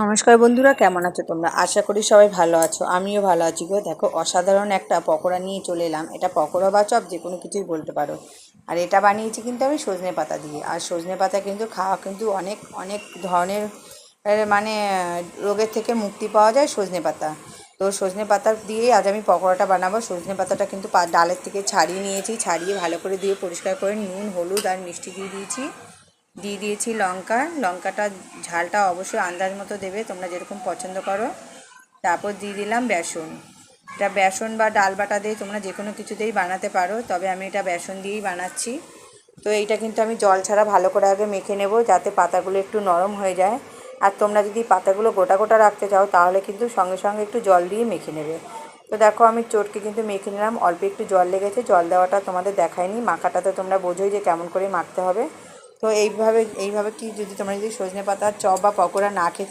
নমস্কার বন্ধুরা, কেমন আছো তোমরা? আশা করি সবাই ভালো আছো। আমিও ভালো আছি গো। দেখো, অসাধারণ একটা পকোড়া নিয়ে চলে এলাম। এটা পকোড়া বা চপ, যে কোনো কিছুই বলতে পারো। আর এটা বানিয়েছি কিন্তু আমি সজনে পাতা দিয়ে। আর সজনে পাতা কিন্তু খাওয়া কিন্তু অনেক অনেক ধরনের মানে রোগের থেকে মুক্তি পাওয়া যায় সজনে পাতা। তো সজনে পাতা দিয়েই আজ আমি পকোড়াটা বানাবো। সজনে পাতাটা কিন্তু ডালের থেকে ছাড়িয়ে নিয়েছি। ছাড়িয়ে ভালো করে দিয়ে পরিষ্কার করে নুন, হলুদ আর মিষ্টি দিয়ে দিয়েছি। দিয়ে দিয়েছি লঙ্কা। লঙ্কাটা ঝালটা অবশ্যই আন্দাজ মতো দেবে, তোমরা যেরকম পছন্দ করো। তারপর দিয়ে দিলাম বেসন। এটা বেসন বা ডাল বাটা দিয়ে তোমরা যে কোনো কিছুতেই বানাতে পারো, তবে আমি এটা বেসন দিয়েই বানাচ্ছি। তো এইটা কিন্তু আমি জল ছাড়া ভালো করে আগে মেখে নেব, যাতে পাতাগুলো একটু নরম হয়ে যায়। আর তোমরা যদি পাতাগুলো গোটা গোটা রাখতে চাও, তাহলে কিন্তু সঙ্গে সঙ্গে একটু জল দিয়ে মেখে নেবে। তো দেখো আমি চটকে কিন্তু মেখে নিলাম, অল্প একটু জল লেগেছে, জল দেওয়াটা তোমাদের দেখায়নি মাখাটা তো তোমরা বোঝোই যে কেমন করে মাখতে হবে। তো এইভাবে এইভাবে কি যদি তোমরা যদি সজনে পাতার চপ বা পকোড়া না খেয়ে থাকো